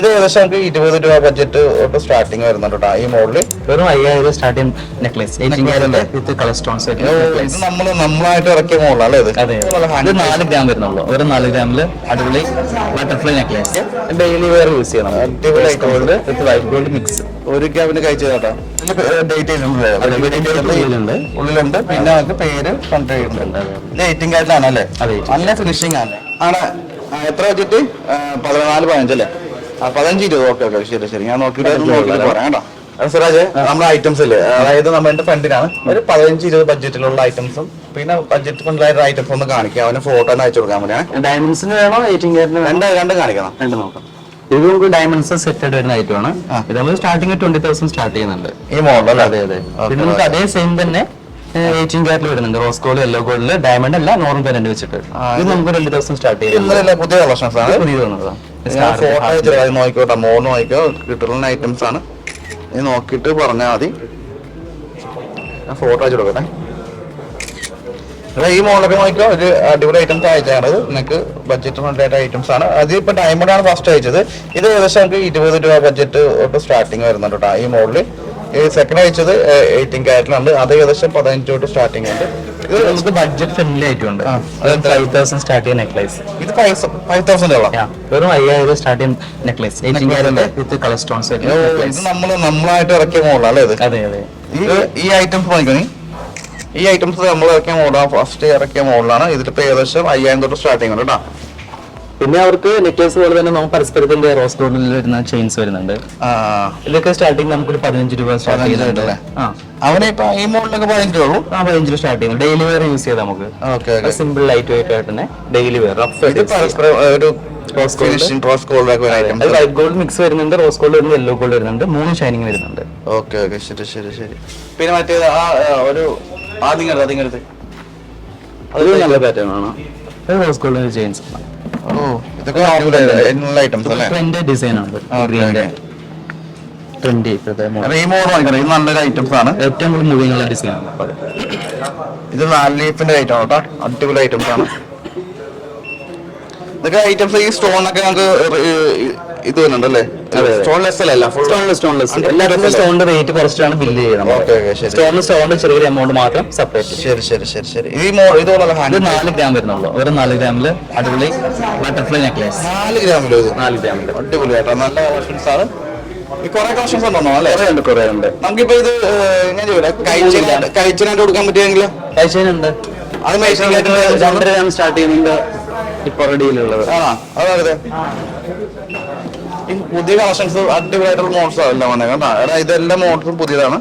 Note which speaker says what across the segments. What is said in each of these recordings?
Speaker 1: ഇത് ഏകദേശം നമുക്ക് ഇരുപത് രൂപ ബഡ്ജറ്റ് തൊട്ട് സ്റ്റാർട്ടിങ് വരുന്നുണ്ട് കേട്ടോ ഈ മോഡൽ
Speaker 2: വെറും അയ്യായിരം starting necklace with colour stones
Speaker 1: ഇത് നമ്മൾ നമ്മളായിട്ട് ഇറക്കിയ മോഡലല്ലേ ഇത്?
Speaker 2: അതെ ഇത് നാല് ഗ്രാം വരുന്നുള്ളൂ. ഒരു നാല് ഗ്രാമിൽ അടിപൊളി butterfly necklace daily wear use ചെയ്യണം.
Speaker 1: അടിപൊളി
Speaker 2: gold with white gold mix
Speaker 1: ഒരു ഗ്രാമിന് കഴിച്ചു കേട്ടോ
Speaker 2: ഉള്ളിലുണ്ട്.
Speaker 1: പിന്നെ നമുക്ക് പേര് ഇത് എയ്റ്റീൻ കാരറ്റിലാണ് അല്ലേ?
Speaker 2: അതെ.
Speaker 1: നല്ല ഫിനിഷിംഗ് ആണ്. ആണ് എത്ര വെച്ചിട്ട് പതിനാല് പതിനഞ്ചല്ലേ പതിനഞ്ച് ഇരുപത് ഓക്കെ ഓക്കെ ശരി ശരി. ഞാൻ നോക്കിയിട്ട് ഒന്ന് നോക്കിയിട്ട് പറയാം കേട്ടോ. സിറാജ് നമ്മുടെ ഐറ്റംസ് ഇല്ലേ? അതായത് നമ്മുടെ ഫ്രണ്ടിനാണ് ഒരു പതിനഞ്ച് ഇരുപത് ബഡ്ജറ്റിലുള്ള ഐറ്റംസും പിന്നെ ബഡ്ജറ്റ് ഫ്രണ്ടിലായ ഐറ്റംസ് ഒന്ന് കാണിക്കാം. അവന് ഫോട്ടോ ഒന്ന് അയച്ചു കൊടുക്കാൻ വേണ്ടിയാണ്
Speaker 2: ഡയമണ്ട്സിന് വേണോ ക്യാരറ്റിന്
Speaker 1: രണ്ട് രണ്ട് കാണിക്കണം.
Speaker 2: രണ്ട് നോക്കാം. ഇത് നമുക്ക് ഡയമണ്ട്സ് സെറ്റ് ആയിട്ട് വരുന്ന ഐറ്റമാണ്. ഇത് നമ്മൾ സ്റ്റാർട്ടിംഗ് ട്വന്റി തൗസൻഡ് സ്റ്റാർട്ട് ചെയ്യുന്നുണ്ട്.
Speaker 1: ഈ മോഡൽ
Speaker 2: അതെ അതെ. പിന്നെ നമുക്ക് അതേ സെയിം തന്നെ എയ്റ്റീൻ ക്യാരറ്റിൽ വരുന്നുണ്ട്. റോസ് ഗോൾഡ് യെല്ലോ ഗോൾഡിൽ ഡയമണ്ട് അല്ല നോർമൽ പെരന്റ് വെച്ചിട്ട്. ഇത് നമുക്ക് രണ്ട് ദിവസം സ്റ്റാർട്ട് ചെയ്യാം
Speaker 1: ഇന്നലെ പുതിയ കളക്ഷൻസ് ആണ്?
Speaker 2: പുതിയ
Speaker 1: ഞാൻ ഫോട്ടോ അയച്ചു നോക്കിക്കോട്ടെ മോഡ് നോക്കിക്കോ കിട്ടുന്ന ഐറ്റംസ് ആണ്. നീ നോക്കിയിട്ട് പറഞ്ഞാൽ മതി. ഞാൻ ഫോട്ടോ അയച്ചു കൊടുക്കട്ടെ. ഈ മോഡലൊക്കെ നോക്കിക്കോ ഒരു അടിപൊളി ഐറ്റംസ് അയച്ചാണ് നിങ്ങൾക്ക് ബഡ്ജറ്റ് ഫ്രണ്ട്ലി ഐറ്റംസ് ആണ്. അത് ഇപ്പൊ ഡയമണ്ട് ആണ് ഫസ്റ്റ് അയച്ചത്. ഇത് ഏകദേശം നമുക്ക് ഇരുപത് രൂപ ബഡ്ജറ്റ് തൊട്ട് സ്റ്റാർട്ടിങ് വരുന്നുണ്ട് കേട്ടോ ഈ മോഡൽ സെക്കൻഡ് അയച്ചത് എയ്റ്റീൻ കാരറ്റിലുണ്ട് അത് ഏകദേശം പതിനഞ്ച് തൊട്ട് സ്റ്റാർട്ടിങ് ഉണ്ട്.
Speaker 2: നമുക്ക് ബഡ്ജറ്റ് ഫ്രണ്ട്ലി ആയിട്ടുണ്ട്. ഫൈവ് തൗസൻഡ് സ്റ്റാർട്ട് ചെയ്യുന്ന നെക്ലേസ്
Speaker 1: ഇത് ഫൈവ് തൗസൻഡ്
Speaker 2: വെറും അയ്യായിരം സ്റ്റാർട്ട് ചെയ്യുന്ന നെക്ലേസ് വിത്ത് കളർ സ്റ്റോൺസ്
Speaker 1: ഇത് നമ്മൾ നമ്മളായിട്ട് ഇറക്കിയ മോഡലല്ലേ ഇത്?
Speaker 2: അതെ അതെ.
Speaker 1: ഈ ഐറ്റംസ് നോക്കിക്കോ ഈ ഐറ്റംസ് നമ്മൾ ഇറക്കിയ മോഡലാണ് ഫസ്റ്റ് ഇറക്കിയ മോഡലാണ് ഇതിലിപ്പോ ഏകദേശം അയ്യായിരം തൊട്ട് സ്റ്റാർട്ടിങ് ഉണ്ട് കേട്ടോ.
Speaker 2: പിന്നെ അവർക്ക് നെക്ലേസ് പോലെ തന്നെ നമുക്ക് പരസ്പരത്തിന്റെ റോസ് ഗോൾഡിൽ വരുന്ന ചെയിൻസ് വരുന്നുണ്ട്. ഇതൊക്കെ സ്റ്റാർട്ടിങ് നമുക്കൊരു പതിനഞ്ച് രൂപ സ്റ്റാർട്ട് ചെയ്യുന്നുണ്ട്
Speaker 1: അവനെ ഇപ്പൊ ഈ മോഡലൊക്കെ പതിനഞ്ച് ഉള്ളൂ?
Speaker 2: ആ പതിനഞ്ച് രൂപ സ്റ്റാർട്ട് ചെയ്യുന്നു. ഡെയിലി വെയർ യൂസ് ചെയ്താൽ നമുക്ക്. സിമ്പിൾ ലൈറ്റ് വെയിറ്റ് ആയിട്ട് തന്നെ ഡെയിലി വെയർ
Speaker 1: ഒരു
Speaker 2: gold.
Speaker 1: Finishing rose gold
Speaker 2: white gold mix വരുന്നുണ്ട് റോസ് ഗോൾഡ് വരുന്നത് യെല്ലോ ഗോൾഡ് വരുന്നുണ്ട് മൂന്ന് ഷൈനിങ് വരുന്നുണ്ട്.
Speaker 1: Okay okay. ശരി ശരി ശരി. പിന്നെ മറ്റേത് ആ ഒരു ആദ്യം ആദ്യം എടുത്ത്
Speaker 2: അതൊരു നല്ല പാറ്റേൺ ആണ്. റോസ് ഗോൾഡിന്റെ ചെയിൻസ്
Speaker 1: ഓ ഇതൊക്കെ നല്ല ഐറ്റംസ് അല്ലേ?
Speaker 2: ട്രെൻഡ് ഡിസൈൻ ആണ്.
Speaker 1: Okay,
Speaker 2: ഗ്രീനിന്റെ ഇപ്പോഴത്തെ.
Speaker 1: ഈ മോഡൽ നോക്കണം ഇത് നല്ലൊരു ഐറ്റംസ് ആണ്.
Speaker 2: ഏറ്റവും കൂടുതൽ മൂവിങ്ങുള്ള ഡിസൈൻ ആണ്
Speaker 1: ഇത് നാല് ലീഫിന്റെ ഐറ്റം ആണ് കേട്ടോ. അടിപൊളി ഐറ്റംസ് ആണ്. ഇതൊക്കെ ഐറ്റംസ് ഈ സ്റ്റോൺ ഒക്കെ നമുക്ക് ഇത് വരുന്നുണ്ട് അല്ലേ?
Speaker 2: Stoneless stoneless
Speaker 1: percent.
Speaker 2: സ്റ്റോണിന്റെ റേറ്റ് കുറച്ചിട്ടാണ് ബില്ല് ചെയ്യുന്നത്. സ്റ്റോണിന് സ്റ്റോണിന്റെ ചെറിയൊരു എമൗണ്ട് മാത്രം സെപ്പറേറ്റ്
Speaker 1: ശരി ശരി ശരി ശരി. ഈ
Speaker 2: ഇത് നാല് ഗ്രാം വരുന്നുള്ളൂ. ഒരു നാല് ഗ്രാമിൽ അടിപൊളി ബട്ടർഫ്ലൈ നെക്ലേസ്
Speaker 1: നാല് ഗ്രാമിലോ ഇത്?
Speaker 2: നാല് ഗ്രാമിൽ
Speaker 1: അടിപൊളി കേട്ടോ. നല്ല കളക്ഷൻസ് ആണ്. കുറെ കളക്ഷൻസ് ഉണ്ടോ അല്ലേ
Speaker 2: കുറെ ഉണ്ട്
Speaker 1: നമുക്കിപ്പോ ഇത് ഞാൻ ചോദിക്കാം കഴിച്ചിനായിട്ട് കഴിച്ചിനായിട്ട് കൊടുക്കാൻ പറ്റുമെങ്കിൽ
Speaker 2: കഴിച്ചതിനുണ്ട്
Speaker 1: അത് മേടിച്ചാൽ
Speaker 2: ഗ്രാം സ്റ്റാർട്ട് ചെയ്യുന്നുണ്ട് ഇപ്പൊ റെഡിയിലുള്ളത്
Speaker 1: ആ അതെ ഈ പുതിയ കളക്ഷൻസ് അടിപൊളിയായിട്ടുള്ള മോഡൽസ് എല്ലാം വന്നേ. കേട്ടോ എടാ ഇതെല്ലാം മോഡൽസും പുതിയതാണ്.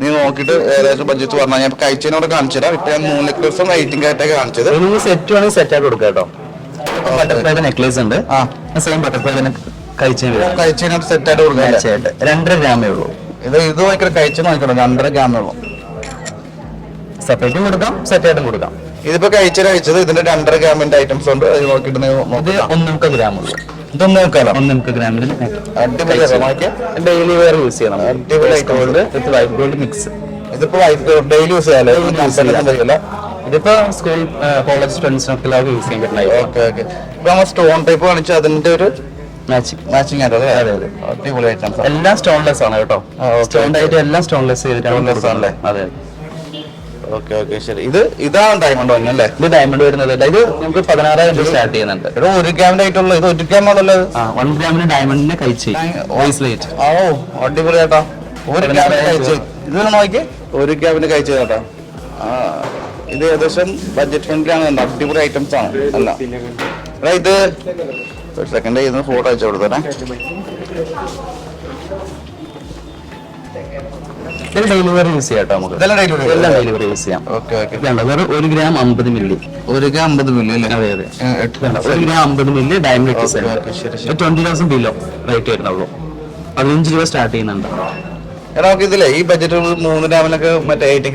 Speaker 1: നീ നോക്കിട്ട് ഏകദേശം ബഡ്ജറ്റ് പറഞ്ഞാൽ ഞാൻ കഴിച്ചതിനോട് കാണിച്ചു തരാം ഇപ്പൊ ഞാൻ മൂന്ന് നെക്ലസും വെയിറ്റിംഗ് ആയിട്ടൊക്കെ കാണിച്ചത്.
Speaker 2: സെറ്റ് വേണമെങ്കിൽ സെറ്റ് ആയിട്ട് കൊടുക്കാം കേട്ടോ. ബട്ടർഫ്ലൈയുടെ നെക്ലേസ് ഉണ്ട്.
Speaker 1: ആ.
Speaker 2: സെയിം ബട്ടർഫ്ലൈ തന്നെ കഴിച്ചതിന് വരും.
Speaker 1: കഴിച്ചതിനോട് സെറ്റ് ആയിട്ട് കൊടുക്കാം
Speaker 2: രണ്ടര ഗ്രാമേ ഉള്ളൂ.
Speaker 1: ഇത് ഇത് നോക്കിയിട്ട് കഴിച്ചു നോക്കണം രണ്ടര ഗ്രാമേ ഉള്ളൂ.
Speaker 2: സെപ്പറേറ്റും കൊടുക്കാം സെറ്റ് ആയിട്ടും കൊടുക്കാം.
Speaker 1: ഇതിപ്പോ കഴിച്ചത് കഴിച്ചത്. ഇതിന്റെ രണ്ടര ഗ്രാമിന്റെ ഐറ്റംസ് ഉണ്ട്. അത് നോക്കിയിട്ട് നീ
Speaker 2: ഇത്
Speaker 1: നോക്കാം
Speaker 2: ഒന്നമുക്ക് ഗ്രാം ഉള്ളൂ.
Speaker 1: ഇതൊന്നും നോക്കാലോ.
Speaker 2: ഒന്നമുക്ക് ഗ്രാമിൽ ഡെയിലി വെയർ യൂസ് ചെയ്യണം.
Speaker 1: അടിപൊളി
Speaker 2: gold with white gold mix
Speaker 1: ഇതിപ്പോ ഡെയിലി യൂസ് ചെയ്യാലോ?
Speaker 2: ഇതിപ്പോ സ്കൂൾ കോളേജ് സ്റ്റുഡൻസിനൊക്കെ യൂസ് ചെയ്യാൻ പറ്റുന്ന
Speaker 1: ഓക്കെ ഓക്കെ ഇപ്പൊ നമ്മൾ സ്റ്റോൺ ടൈപ്പ് കാണിച്ചു. അതിന്റെ ഒരു
Speaker 2: മാച്ചിങ്
Speaker 1: മാച്ചിങ് ആണ്
Speaker 2: അതെ, അതെ.
Speaker 1: അടിപൊളി ഐറ്റംസ്
Speaker 2: എല്ലാം സ്റ്റോൺലെസ് ആണ് കേട്ടോ. സ്റ്റോൺ ആയിട്ട് എല്ലാം സ്റ്റോൺലെസ് ചെയ്തിട്ടാണ്
Speaker 1: അതെ
Speaker 2: അതെ.
Speaker 1: ഓക്കെ ഓക്കെ ശരി. ഇത് ഇതാണ് ഡയമണ്ട് വന്നു അല്ലേ?
Speaker 2: ഇത് ഡയമണ്ട് വരുന്നത് ഇത് നമുക്ക് പതിനാറായിരം രൂപ സ്റ്റാർട്ട് ചെയ്യുന്നുണ്ട്.
Speaker 1: ഇത് ഒരു ഗ്രാമിന്റെ ആയിട്ടുള്ള ഇത് ഒരു ഗ്രാം ആണല്ലോ
Speaker 2: വൺ ഗ്രാമിന് ഡയമണ്ടിന്റെ കഴിച്ച്. വോയിസ് ലൈറ്റ്
Speaker 1: ഓ അടിപൊളി ചേട്ടാ ഒരു
Speaker 2: പതിനാറായിരം
Speaker 1: കഴിച്ച്. ഇത് നോക്കി ഒരു ഗ്രാമിന് കഴിച്ച് ചേട്ടാ ഇത് ഏകദേശം ബഡ്ജറ്റ് ഫ്രണ്ട്ലി ആണ്. അടിപൊളി ഐറ്റംസ് ആണ്. അല്ല എടാ ഇത് ഒരു സെക്കൻഡ് ഇതിന് ഫോട്ടോ അയച്ചു കൊടുത്തേ
Speaker 2: ഇത് ഡെലിവറി യൂസ് ചെയ്യാം കേട്ടോ നമുക്ക്.
Speaker 1: ഇതെല്ലാം ഡെലിവറി
Speaker 2: എല്ലാം ഡെലിവറി യൂസ് ചെയ്യാം.
Speaker 1: ഓക്കെ ഓക്കെ
Speaker 2: ഇതുണ്ട് വെറും ഒരു ഗ്രാം അമ്പത് മില്ലി
Speaker 1: ഒരു ഗ്രാം അമ്പത് മില്ലി അല്ലേ?
Speaker 2: അതെ അതെ. ഒരു ഗ്രാം അമ്പത് മില്ലി
Speaker 1: ശരി.
Speaker 2: ട്വന്റി തൗസൻഡ് ബില്ലോ റേറ്റ് വരുന്നുള്ളൂ. പതിനഞ്ച് രൂപ സ്റ്റാർട്ട് ചെയ്യുന്നുണ്ട്.
Speaker 1: എടാ നമുക്ക് ഇതിലെ ഈ ബഡ്ജറ്റ് മൂന്ന് ഗ്രാമിനൊക്കെ മറ്റേ eighty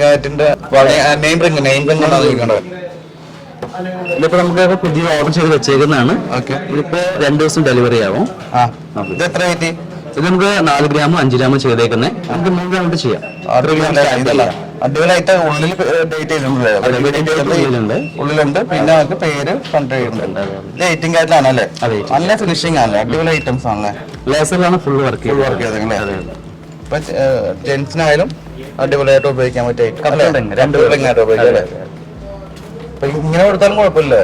Speaker 1: name ring name ring ആണ് ചോദിക്കേണ്ടത്
Speaker 2: ഇതിപ്പോ നമുക്ക് പുതിയ ഓർഡർ ചെയ്ത് വെച്ചേക്കുന്നതാണ്. ഇതിപ്പോ രണ്ടു ദിവസം ഡെലിവറി ആവും.
Speaker 1: ഇത് എത്ര റേറ്റ്
Speaker 2: ഇത് നമുക്ക് നാല് ഗ്രാമോ അഞ്ച് ഗ്രാമോ ചെയ്തേക്കുന്നത് നമുക്ക് മൂന്ന് ഗ്രാമിട്ട് ചെയ്യാം.
Speaker 1: ആറ് ഗ്രാം ഇതല്ല
Speaker 2: ചെയ്യാം.
Speaker 1: അടിപൊളിയായിട്ട് ഉള്ളിൽ ഡേറ്റ് ചെയ്തിട്ടുണ്ട്.
Speaker 2: ഉള്ളിലുണ്ട്.
Speaker 1: പിന്നെ നമുക്ക് പേര് ഡേറ്റിംഗ് ഇത് എയ്റ്റീൻ അല്ലേ? നല്ല ഫിനിഷിംഗ് ആണല്ലേ അടിപൊളി ഐറ്റംസ് ആണല്ലേ?
Speaker 2: ലേസറിലാണ് ഫുൾ വർക്ക്
Speaker 1: ഫുൾ വർക്ക് ചെയ്തല്ലേ ഇപ്പൊ ജെന്റ്സിനായാലും അടിപൊളിയായിട്ട് ഉപയോഗിക്കാൻ പറ്റിയ രണ്ടുപേരും അല്ലേ?
Speaker 2: Couple
Speaker 1: രണ്ട് ring ആയിട്ട് ഉപയോഗിക്കാം അല്ലേ? ഇങ്ങനെ കൊടുത്താലും കുഴപ്പമില്ല.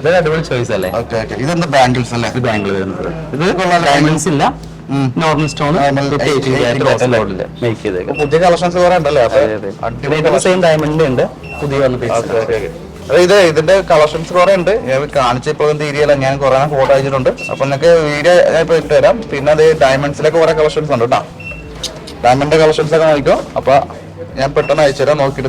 Speaker 2: ഇത് അടിപൊളി ചോയ്സ് അല്ലേ?
Speaker 1: ഓക്കെ ഓക്കെ ഇതെന്താ ബാംഗിൾസ് അല്ലേ?
Speaker 2: ഇത് ബാംഗിൾ വരുന്നത്. ഇത് ബാംഗിൾസ് ഇല്ല. നോർമൽ സ്റ്റോൺ
Speaker 1: Normal 18 karat അല്ലേ?
Speaker 2: മേക്ക് ചെയ്തേക്കാം.
Speaker 1: പുതിയ കളക്ഷൻസ് കുറെ ഉണ്ടല്ലേ അപ്പൊ.
Speaker 2: സെയിം ഡയമണ്ട് ഉണ്ട്. പുതിയ വന്ന പീസ്
Speaker 1: ഇത് ഇതിന്റെ കളക്ഷൻസ് കുറെ ഉണ്ട്. ഞാൻ കാണിച്ചപ്പോൾ തീരെയല്ല ഞാൻ കുറെ ഫോട്ടോ അയച്ചിട്ടുണ്ട്. അപ്പൊ നിങ്ങൾക്ക് വീഡിയോ ഞാൻ ഇപ്പൊ ഇട്ട് തരാം. പിന്നെ അത് ഡയമണ്ട്സിലൊക്കെ കുറെ കളക്ഷൻസ് ഉണ്ട് കേട്ടോ. ഡയമണ്ട് കളക്ഷൻസ് ഒക്കെ നോക്കിക്കോ അപ്പൊ ഞാൻ പെട്ടെന്ന് അയച്ചുതരാം നോക്കിയിട്ട്